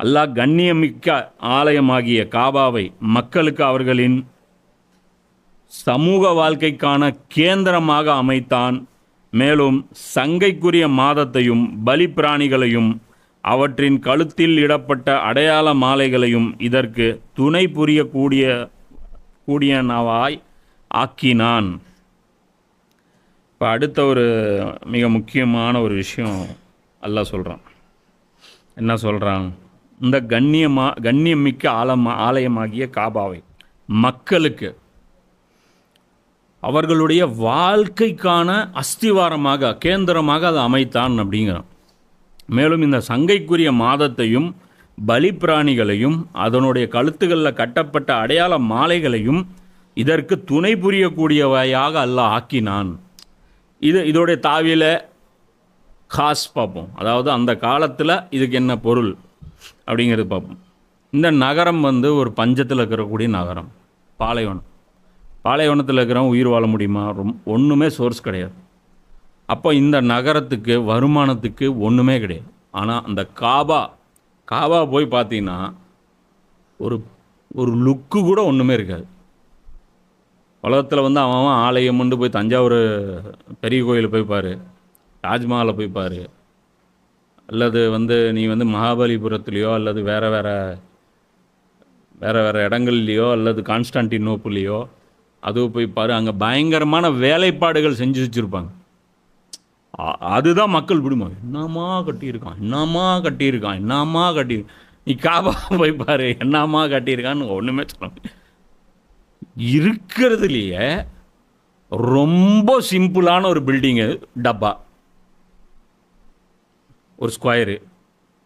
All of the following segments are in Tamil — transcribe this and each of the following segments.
அல்லாஹ் கண்ணியமிக்க ஆலயமாகிய காபாவை மக்களுக்கு அவர்களின் சமூக வாழ்க்கைக்கான கேந்திரமாக அமைத்தான். மேலும் சங்கைக்குரிய மாதத்தையும் பலிப்பிராணிகளையும் அவற்றின் கழுத்தில் இடப்பட்ட அடையாள மாலைகளையும் இதற்கு துணை புரியக்கூடிய கூடியனவாய் ஆக்கினான். இப்போ அடுத்த ஒரு மிக முக்கியமான ஒரு விஷயம் அல்லாஹ் சொல்கிறான் என்ன சொல்கிறான் இந்த கண்ணியமா கண்ணியமிக்க ஆலமா ஆலயமாகிய காபாவை. மக்களுக்கு அவர்களுடைய வாழ்க்கைக்கான அஸ்திவாரமாக கேந்திரமாக அதை அமைத்தான் அப்படிங்கிறான். மேலும் இந்த சங்கைக்குரிய மாதத்தையும் பலிப்பிராணிகளையும் அதனுடைய கழுத்துகளில் கட்டப்பட்ட அடையாள மாலைகளையும் இதற்கு துணை புரியக்கூடியவையாக அல்லாஹ் ஆக்கினான். இது இதோடைய தாவியில் காஸ் பார்ப்போம். அதாவது அந்த காலத்தில் இதுக்கு என்ன பொருள்? அப்படிங்கிறது பார்ப்போம். இந்த நகரம் வந்து ஒரு பஞ்சத்தில் இருக்கக்கூடிய நகரம். பாலைவனம். பாலைவனத்தில் இருக்கிறவன் உயிர் வாழ முடியுமா? ரொம் ஒன்றுமே சோர்ஸ் கிடையாது. அப்போ இந்த நகரத்துக்கு வருமானத்துக்கு ஒன்றுமே கிடையாது. ஆனால் அந்த காபா காபா போய் பார்த்தீங்கன்னா ஒரு ஒரு லுக்கு கூட ஒன்றுமே இருக்காது. உலகத்தில் வந்து அவன் அவன் ஆலயம் கொண்டு போய் தஞ்சாவூர் பெரிய கோயில் போய் பாரு தாஜ்மஹாலை போய் பாரு அல்லது வந்து நீ வந்து மகாபலிபுரத்துலேயோ அல்லது வேறு வேறு வேறு வேறு இடங்கள்லையோ அல்லது கான்ஸ்டான்டினோப்புலேயோ அதுவும் போய் பாரு அங்கே பயங்கரமான வேலைப்பாடுகள் செஞ்சு வச்சுருப்பாங்க. அதுதான் மக்கள் பிடிமா என்னம்மா கட்டியிருக்கான் என்னம்மா கட்டியிருக்கான் என்னம்மா கட்டி நீ காபா போய் பாரு என்னம்மா கட்டியிருக்கான்னு ஒன்றுமே சொல்ல இருக்கிறதுலையே ரொம்ப சிம்பிளான ஒரு பில்டிங்கு டப்பா. ஒரு ஸ்கொயரு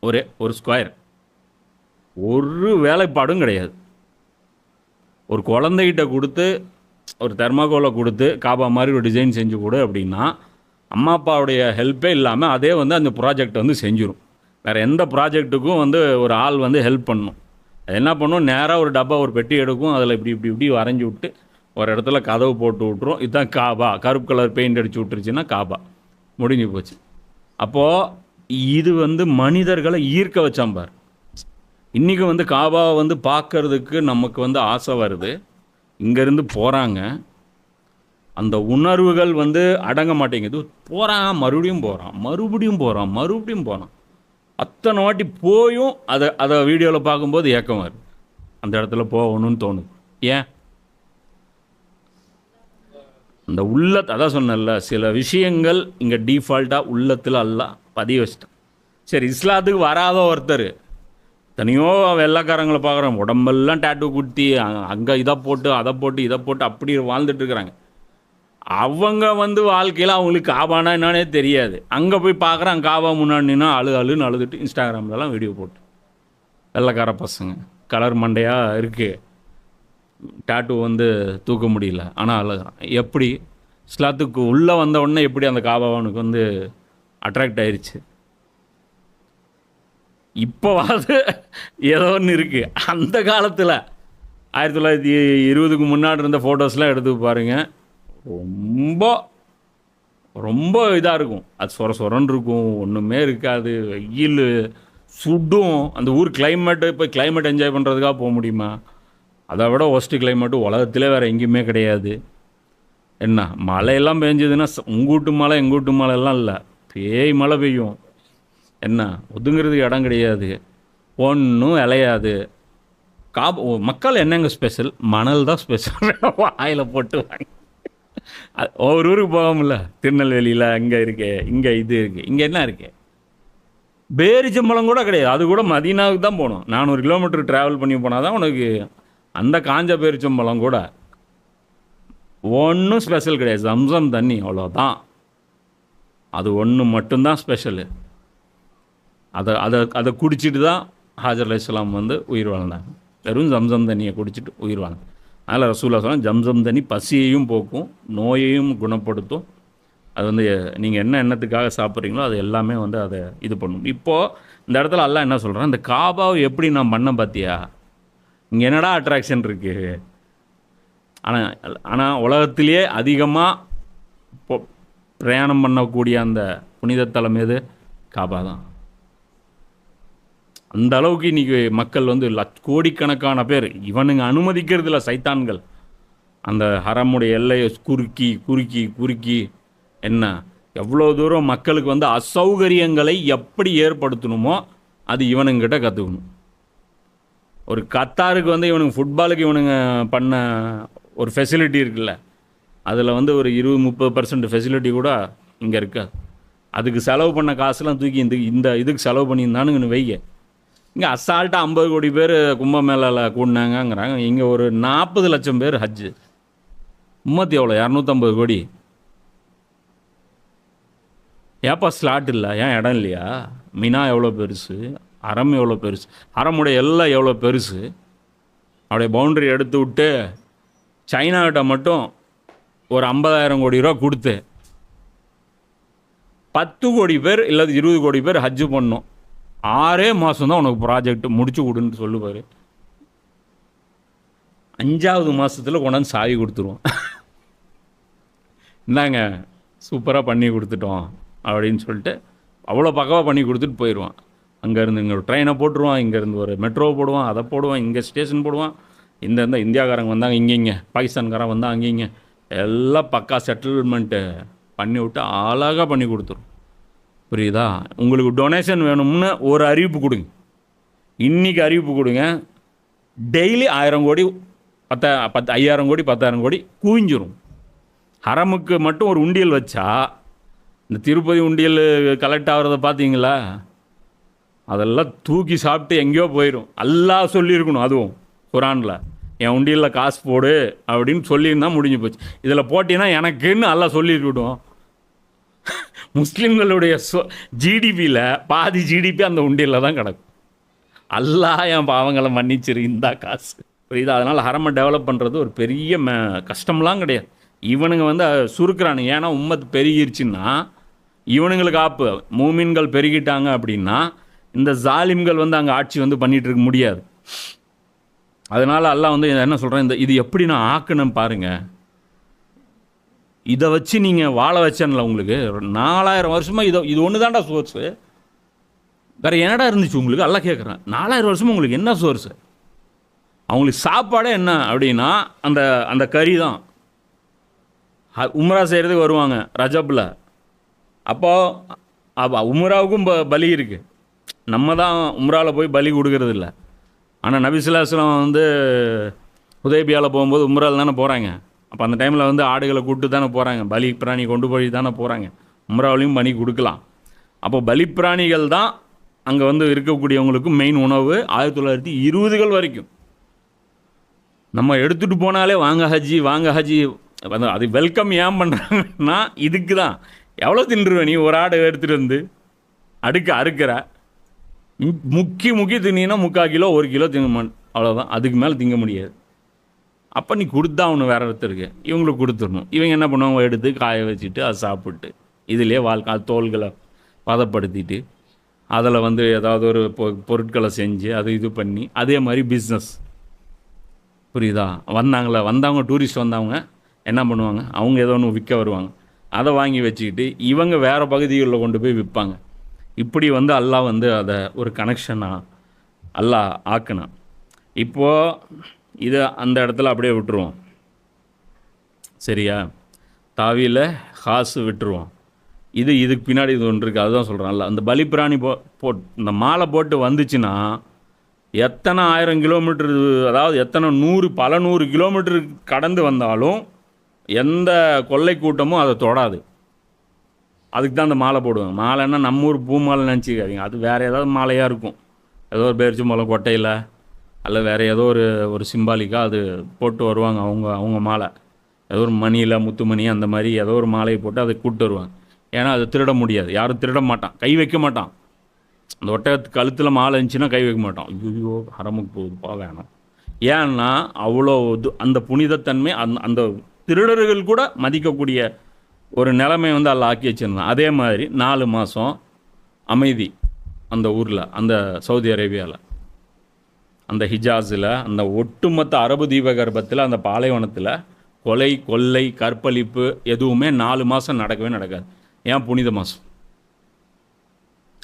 ஒரே ஒரு ஸ்கொயர் ஒரு வேலைப்பாடும் கிடையாது. ஒரு குழந்தைகிட்ட கொடுத்து ஒரு தெர்மாகோலை கொடுத்து காபா மாதிரி ஒரு டிசைன் செஞ்சு கொடு அப்படின்னா அம்மா அப்பாவுடைய ஹெல்ப்பே இல்லாமல் அதே வந்து அந்த ப்ராஜெக்ட் வந்து செஞ்சிடும் வேறு எந்த ப்ராஜெக்ட்டுக்கும் வந்து ஒரு ஆள் வந்து ஹெல்ப் பண்ணணும் அது என்ன பண்ணும்? நேராக ஒரு டப்பா ஒரு பெட்டி எடுக்கும். அதில் இப்படி இப்படி இப்படி வரைஞ்சி விட்டு ஒரு இடத்துல கதவு போட்டு விட்ரும் இதுதான் காபா. கருப்பு கலர் பெயிண்ட் அடிச்சு விட்டுருச்சுன்னா காபா. முடிஞ்சு போச்சு. அப்போது இது வந்து மனிதர்களை ஈர்க்க வச்சான் பார். இன்றைக்கி வந்து காபாவை வந்து பார்க்கறதுக்கு நமக்கு வந்து ஆசை வருது. இங்கேருந்து போகிறாங்க அந்த உணர்வுகள் வந்து அடங்க மாட்டேங்குது. போகிறான் மறுபடியும் போகிறான் மறுபடியும் போகிறான் மறுபடியும் போகிறான் அத்தனை வாட்டி போயும் அதை அதை வீடியோவில் பார்க்கும்போது ஏக்கம் வருது. அந்த இடத்துல போகணும்னு தோணுது. ஏன்? அந்த உள்ளத்தை அதான் சொன்னேன்ல சில விஷயங்கள் இங்கே டீஃபால்ட்டாக உள்ளத்தில் அல்ல. பதிய வச்சிட்டான் சரி இஸ்லாத்துக்கு வராத ஒருத்தர். தனியோ வெள்ளைக்காரங்களை பார்க்குறோம். உடம்பெல்லாம் டேட்டு குத்தி அங்கே இதை போட்டு அதை போட்டு இதை போட்டு அப்படி வாழ்ந்துட்டு இருக்கிறாங்க. அவங்க வந்து வாழ்க்கையில் அவங்களுக்கு காபானா என்னன்னே தெரியாது. அங்கே போய் பார்க்குறான் காபா முன்னாடி அழு அழுன்னு அழுதுட்டு இன்ஸ்டாகிராம்லலாம் வீடியோ போட்டு. வெள்ளைக்கார பசங்க. கலர் மண்டையாக இருக்குது டாட்டு வந்து தூக்க முடியல. ஆனால் அழகான் எப்படி? இஸ்லாத்துக்கு உள்ளே வந்த உடனே எப்படி அந்த காபாவனுக்கு வந்து அட்ராக்ட் ஆயிடுச்சு இப்போவாது ஏதோ ஒன்று இருக்குது அந்த காலத்தில் ஆயிரத்தி தொள்ளாயிரத்தி இருபதுக்கு முன்னாடி இருந்த ஃபோட்டோஸ்லாம் எடுத்து பாருங்கள் ரொம்ப ரொம்ப இதாக இருக்கும். அது சொர சொரன்னு இருக்கும். ஒன்றுமே இருக்காது. வெயில் சுடும். அந்த ஊர் கிளைமேட்டு போய் கிளைமேட் என்ஜாய் பண்ணுறதுக்காக போக முடியுமா? அதை விட ஒஸ்ட்டு கிளைமேட்டு உலகத்திலே வேறு எங்கேயுமே கிடையாது. என்ன மழையெல்லாம் பெஞ்சதுன்னா உங்கூட்டு மழை எங்கூட்டு மழைலாம் இல்லை. பேய் மழை பெய்யும். என்ன? ஒதுங்கிறதுக்கு இடம் கிடையாது. ஒன்றும் இலையாது. காப் மக்கள் என்னங்க ஸ்பெஷல் மணல் தான் ஸ்பெஷல் வாயில் போட்டு வாங்க. அது ஒவ்வொரு ஊருக்கு போகாமல திருநெல்வேலியில் அங்கே இருக்கு இங்கே இது இருக்குது இங்கே என்ன இருக்கே? பேரிச்சம்பழம் கூட கிடையாது. அது கூட மதீனாவுக்கு தான் போகணும். நானூறு கிலோமீட்டர் ட்ராவல் பண்ணி போனால் தான் உனக்கு அந்த காஞ்ச பேரிச்சம்பழம் கூட. ஒன்றும் ஸ்பெஷல் கிடையாது. சம்சம் தண்ணி அவ்வளோதான் அது ஒன்று மட்டும்தான் ஸ்பெஷலு அதை அதை அதை குடிச்சிட்டு தான் ஹாஜர் அலைஹிஸ்ஸலாம் வந்து உயிர் வாழ்ந்தாங்க. வெறும் ஜம்சம் தண்ணியை குடிச்சிட்டு உயிர் வாழ்ந்தாங்க. அதனால் ரசூல்லா சொன்னால் ஜம்சம் தண்ணி பசியையும் போக்கும் நோயையும் குணப்படுத்தும். அது வந்து நீங்கள் என்ன எண்ணத்துக்காக சாப்பிட்றீங்களோ அது எல்லாமே வந்து அதை இது பண்ணும். இப்போது இந்த இடத்துல எல்லாம் என்ன சொல்கிறேன் இந்த காபாவை எப்படி நான் பண்ண பார்த்தியா இங்கே என்னடா அட்ராக்ஷன் இருக்குது ஆனால் ஆனால் உலகத்திலேயே அதிகமாக பிரயாணம் பண்ணக்கூடிய அந்த புனித தலம் எது? காபா தான். அந்த அளவுக்கு இன்றைக்கி மக்கள் வந்து லட்ச கோடிக்கணக்கான பேர் இவனுங்க அனுமதிக்கிறதில்ல சைத்தான்கள். அந்த ஹரமுடைய எல்லையை குறுக்கி குறுக்கி குறுக்கி என்ன? எவ்வளோ தூரம் மக்களுக்கு வந்து அசௌகரியங்களை எப்படி ஏற்படுத்தணுமோ அது இவனுங்கிட்ட கற்றுக்கணும் ஒரு கத்தாருக்கு வந்து இவனுங்க ஃபுட்பாலுக்கு இவனுங்க பண்ண ஒரு ஃபெசிலிட்டி இருக்குல்ல அதில் வந்து ஒரு இருபது முப்பது பர்சன்ட் ஃபெசிலிட்டி கூட இங்கே இருக்காது அதுக்கு செலவு பண்ண காசுலாம் தூக்கி இந்த இந்த இதுக்கு செலவு பண்ணியிருந்தானுங்கன்னு வைங்க. இங்கே அசால்ட்டாக ஐம்பது கோடி பேர் கும்பமேளாவில் கூடினாங்கங்கிறாங்க. இங்கே ஒரு நாற்பது லட்சம் பேர் ஹஜ்ஜு. உம்மத்து எவ்வளோ இரநூத்தம்பது கோடி. ஏப்பா ஸ்லாட் இல்லை? ஏன் இடம் இல்லையா? மினா எவ்வளோ பெருசு? அறம் எவ்வளோ பெருசு? அறமுடைய எல்லாம் எவ்வளோ பெருசு? அப்படியே பவுண்டரி எடுத்து விட்டு சைனாவிட்ட மட்டும் ஒரு ஐம்பதாயிரம் கோடி ரூபா கொடுத்து பத்து கோடி பேர் இல்லை இருபது கோடி பேர் ஹஜ்ஜு பண்ணும் ஆறே மாதம் தான் உனக்கு ப்ராஜெக்ட் முடிச்சு கொடுன்னு சொல்லுவார். அஞ்சாவது மாதத்தில் கொண்டாந்து சாவி கொடுத்துருவோம். இந்தாங்க சூப்பராக பண்ணி கொடுத்துட்டோம் அப்படின்னு சொல்லிட்டு அவ்வளோ பக்கவாக பண்ணி கொடுத்துட்டு போயிடுவான் அங்கேருந்து இங்கே ஒரு ட்ரெயினை போட்டுருவான் இங்கேருந்து ஒரு மெட்ரோ போடுவான் அதை போடுவான் இங்கே ஸ்டேஷன் போடுவான். இந்த இந்த இந்தியாக்காரங்க வந்தாங்க இங்கே இங்கே. பாகிஸ்தான்காரன் வந்தால் அங்கே இங்கே. எல்லாம் பக்கா செட்டில்மெண்ட்டு பண்ணி விட்டு அழகாக பண்ணி கொடுத்துரும். புரியுதா? உங்களுக்கு டொனேஷன் வேணும்னு ஒரு அறிவிப்பு கொடுங்க. இன்றைக்கி அறிவிப்பு கொடுங்க. டெய்லி ஆயிரம் கோடி பத்த பத்து ஐயாயிரம் கோடி பத்தாயிரம் கோடி குவிஞ்சிரும். ஹரமுக்கு மட்டும் ஒரு உண்டியல் வச்சா இந்த திருப்பதி உண்டியல் கலெக்ட் ஆகிறத பார்த்தீங்களா அதெல்லாம் தூக்கி சாப்பிட்டு எங்கேயோ போயிடும் எல்லாம் சொல்லியிருக்கணும் அதுவும் குரானில். என் உண்டியலில் காசு போடு அப்படின்னு சொல்லியிருந்தா முடிஞ்சு போச்சு. இதில் போட்டினா எனக்குன்னு எல்லாம் சொல்லியிருக்கட்டும் முஸ்லீம்களுடைய சொ ஜிடிபியில் பாதி ஜிடிபி அந்த உண்டியலில் தான் கிடக்கும். அல்லாஹ் என் பாவங்களை மன்னிச்சிரு இந்தா காசு. புரியுது? அதனால் ஹரமை டெவலப் பண்ணுறது ஒரு பெரிய ம கஷ்டம்லாம் கிடையாது. இவனுங்க வந்து சுருக்கிறானுங்க. ஏன்னா உம்மத்து பெருகிருச்சுன்னா இவனுங்களுக்கு ஆப்பு. மூமின்கள் பெருகிட்டாங்க அப்படின்னா இந்த ஜாலிம்கள் வந்து அங்கே ஆட்சி வந்து பண்ணிகிட்டு இருக்க முடியாது. அதனால் அல்லாஹ் வந்து என்ன சொல்கிறேன் இந்த இது எப்படி நான் ஆக்கணும் பாருங்கள் இதை வச்சு நீங்கள் வாழ வச்சேன்ல உங்களுக்கு. நாலாயிரம் வருஷமாக இதை இது ஒன்று தான்டா சோர்ஸு வேறு என்னடா இருந்துச்சு உங்களுக்கு? எல்லாம் கேட்குறேன் நாலாயிரம் வருஷமாக உங்களுக்கு என்ன சோர்ஸு அவங்களுக்கு சாப்பாடே என்ன அப்படின்னா அந்த அந்த கறி தான். ஹ- உம்ரா செய்கிறதுக்கு வருவாங்க ரஜப்பில் அப்போது அப்போ உம்ராவுக்கும் ப பலி இருக்குது நம்ம தான் உம்ராவில் போய் பலி கொடுக்கறது இல்லை ஆனால் நபிசுலாஸ்லாம் வந்து உதயபியாவில் போகும்போது உம்ரால் தானே போகிறாங்க அப்போ அந்த டைமில் வந்து ஆடுகளை கூப்பிட்டு தானே போகிறாங்க பலி பிராணி கொண்டு போய் தானே போகிறாங்க உம்ராவிலையும் பண்ணி கொடுக்கலாம். அப்போ பலி பிராணிகள் தான் அங்கே வந்து இருக்கக்கூடியவங்களுக்கு மெயின் உணவு. ஆயிரத்தி தொள்ளாயிரத்தி இருபதுகள் வரைக்கும். நம்ம எடுத்துகிட்டு போனாலே வாங்க ஹஜ்ஜி வாங்க ஹஜ்ஜி. வந்து அது வெல்கம் ஏன் பண்ணுறாங்கன்னா இதுக்கு தான் எவ்வளோ தின்றுவ நீ? ஒரு ஆடு எடுத்துகிட்டு வந்து அடுக்க அறுக்கிற. முக்கி முக்கி தின்னா முக்கால் கிலோ ஒரு கிலோ திங்க மாட் அவ்வளோதான் அதுக்கு மேலே திங்க முடியாது. அப்போ நீ கொடுத்தா அவனு வேற ஒருத்தருக்கு இவங்களுக்கு கொடுத்துடணும். இவங்க என்ன பண்ணுவாங்க? எடுத்து காய வச்சுட்டு அதை சாப்பிட்டு இதுலேயே வாழ்க்கை அது தோள்களை பதப்படுத்திட்டு அதில் வந்து ஏதாவது ஒரு பொ- பொருட்களை செஞ்சு அதை இது பண்ணி அதே மாதிரி பிஸ்னஸ் புரியுதா? வந்தாங்களே வந்தவங்க டூரிஸ்ட் வந்தவங்க என்ன பண்ணுவாங்க? அவங்க ஏதோ ஒன்று விற்க வருவாங்க. அதை வாங்கி வச்சுக்கிட்டு இவங்க வேறு பகுதிகளில் கொண்டு போய் விற்பாங்க. இப்படி வந்து அல்லாஹ் வந்து அதை ஒரு கனெக்ஷனாக அல்லாஹ் ஆக்கினான் இப்போது இதை அந்த இடத்துல அப்படியே விட்டுருவோம். சரியா? தாவியில் காசு விட்டுருவோம். இது இதுக்கு பின்னாடி இது ஒன்று இருக்குது அதுதான் சொல்கிறேன்ல அந்த பலிப்பிராணி போ போட் இந்த மாலை போட்டு வந்துச்சுன்னா எத்தனை ஆயிரம் கிலோமீட்டர் அதாவது எத்தனை நூறு பல நூறு கிலோமீட்டர் கடந்து வந்தாலும் எந்த கொள்ளை கூட்டமும் அதை தொடாது. அதுக்கு தான் அந்த மாலை போடுவாங்க. மாலைன்னா நம்ம ஊர் பூ மாலை நினச்சிக்காதீங்க. அது வேறு ஏதாவது மாலையாக இருக்கும். ஏதோ ஒரு பேரிச்சம்பழம் கொட்டையில் அல்ல வேறு ஏதோ ஒரு ஒரு சிம்பாலிக்காக அது போட்டு வருவாங்க அவங்க அவங்க மாலை. ஏதோ ஒரு மணியில் முத்துமணி அந்த மாதிரி ஏதோ ஒரு மாலையை போட்டு அதை கூப்பிட்டு வருவாங்க. ஏன்னா அதை திருட முடியாது. யாரும் திருட மாட்டான். கை வைக்க மாட்டான். அந்த ஒட்டகத்து கழுத்தில் மாலை இருந்துச்சுன்னா கை வைக்க மாட்டான். ஐயோ ஹரமுக்கு போகுதுப்பா வேணாம். ஏன்னா அவ்வளோ இது அந்த புனிதத்தன்மை அந்த அந்த திருடர்கள் கூட மதிக்கக்கூடிய ஒரு நிலைமை வந்து அதில் ஆக்கி வச்சிருந்தான். அதே மாதிரி நாலு மாதம் அமைதி அந்த ஊரில் அந்த சவுதி அரேபியாவில் அந்த ஹிஜாஸில் அந்த ஒட்டுமொத்த அரபு தீபகற்பத்தில் அந்த பாலைவனத்தில் கொலை கொள்ளை கற்பழிப்பு எதுவுமே நாலு மாதம் நடக்கவே நடக்காது. ஏன்? புனித மாதம்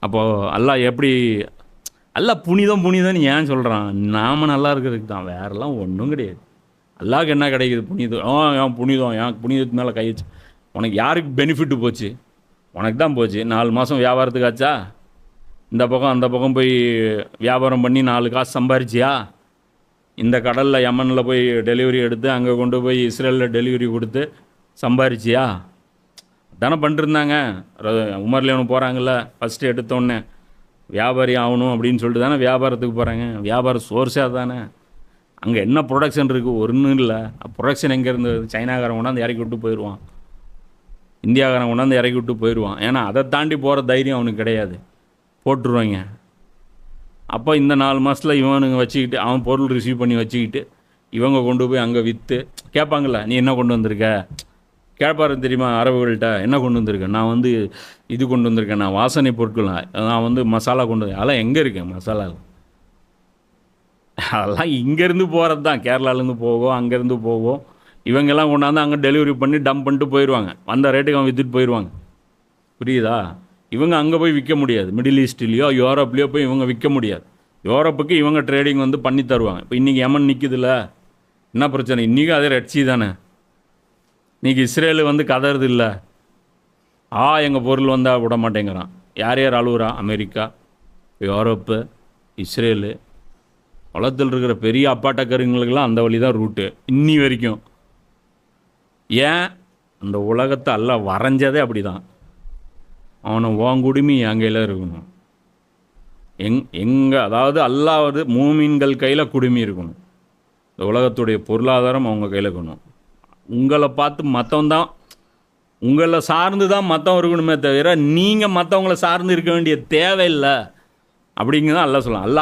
அப்போது அல்லாஹ் எப்படி எல்லாம் புனிதம் புனிதம்னு ஏன் சொல்கிறான் நாம நல்லா இருக்கிறதுக்கு தான். வேறெல்லாம் ஒன்றும் கிடையாது. அல்லாஹ்க்கு என்ன கிடைக்குது? புனிதம். ஆ ஏன் புனிதம்? ஏன் புனிதத்து மேலே கை வச்சு உனக்கு யாருக்கு பெனிஃபிட்டு போச்சு? உனக்கு தான் போச்சு. நாலு மாதம் வியாபாரத்துக்கு ஆச்சா? இந்த பக்கம் அந்த பக்கம் போய் வியாபாரம் பண்ணி நாலு காசு சம்பாரிச்சியா? இந்த கடலில் யமனில் போய் டெலிவரி எடுத்து அங்கே கொண்டு போய் இஸ்ரேலில் டெலிவரி கொடுத்து சம்பாரிச்சியா? தானே பண்ணிருந்தாங்க. உமர்லேவனு போகிறாங்கல்ல ஃபஸ்ட்டு எடுத்தோடனே வியாபாரி ஆகணும் அப்படின்னு சொல்லிட்டு தானே வியாபாரத்துக்கு போகிறாங்க வியாபார சோர்ஸே தானே. அங்கே என்ன ப்ரொடக்ஷன் இருக்குது ஒன்றும் இல்லை. ப்ரொடக்ஷன் எங்கேருந்து சைனாக்காரன் கொண்டாந்து இறக்கி விட்டு போயிடுவான் இந்தியாக்காரன் கொண்டாந்து இறக்கி விட்டு போயிடுவான். ஏன்னா அதை தாண்டி போகிற தைரியம் அவனுக்கு கிடையாது. போட்டுருவாங்க. அப்போ இந்த நாலு மாதத்தில் இவனுங்க வச்சுக்கிட்டு அவன் பொருள் ரிசீவ் பண்ணி வச்சுக்கிட்டு இவங்க கொண்டு போய் அங்கே விற்று கேட்பாங்கள்ல நீ என்ன கொண்டு வந்திருக்க? கேட்பாரு தெரியுமா அரபுகள்கிட்ட என்ன கொண்டு வந்திருக்க? நான் வந்து இது கொண்டு வந்திருக்கேன். நான் வாசனை பொருட்கள் நான் வந்து மசாலா கொண்டு வந்து அதெல்லாம் எங்கே இருக்கேன் மசாலா? அதெல்லாம் இங்கேருந்து போகிறது தான் கேரளாலேருந்து போகும் அங்கேருந்து போகும் இவங்கெல்லாம் கொண்டாந்து அங்கே டெலிவரி பண்ணி டம்ப் பண்ணிட்டு போயிடுவாங்க வந்த ரேட்டுக்கு அவன் விற்றுட்டு போயிடுவாங்க புரியுதா? இவங்க அங்கே போய் விற்க முடியாது. மிடில் ஈஸ்ட்லேயோ யூரோப்லேயோ போய் இவங்க விற்க முடியாது. யூரோப்புக்கு இவங்க ட்ரேடிங் வந்து பண்ணி தருவாங்க. இப்போ இன்றைக்கி எமன் நிற்குதுல்ல என்ன பிரச்சனை? இன்றைக்கும் அதே ரெட்சி தானே. இன்றைக்கி இஸ்ரேலு வந்து கதறது இல்லை. ஆ எங்கள் பொருள் வந்தால் விட மாட்டேங்கிறான். யார் யார் அழுகுறா அமெரிக்கா யூரோப்பு இஸ்ரேலு. உலகத்தில் இருக்கிற பெரிய அப்பாட்டக்கருங்களுக்கெல்லாம் அந்த வழி தான் ரூட்டு இன்னி வரைக்கும். ஏன்? அந்த உலகத்தை அல்ல வரைஞ்சதே அப்படி தான் அவனை உன் குடுமி என் கையில் இருக்கணும். எங் எங்கே அதாவது அல்லாவது மூமின்கள் கையில் குடுமி இருக்கணும். இந்த உலகத்துடைய பொருளாதாரம் அவங்க கையில் இருக்கணும். உங்களை பார்த்து மற்றவன் தான் உங்களை சார்ந்து தான் மற்றவன் இருக்கணுமே தவிர நீங்கள் மற்றவங்கள சார்ந்து இருக்க வேண்டிய தேவையில்லை. அப்படிங்கிறதான் அல்ல சொல்லலாம் அல்ல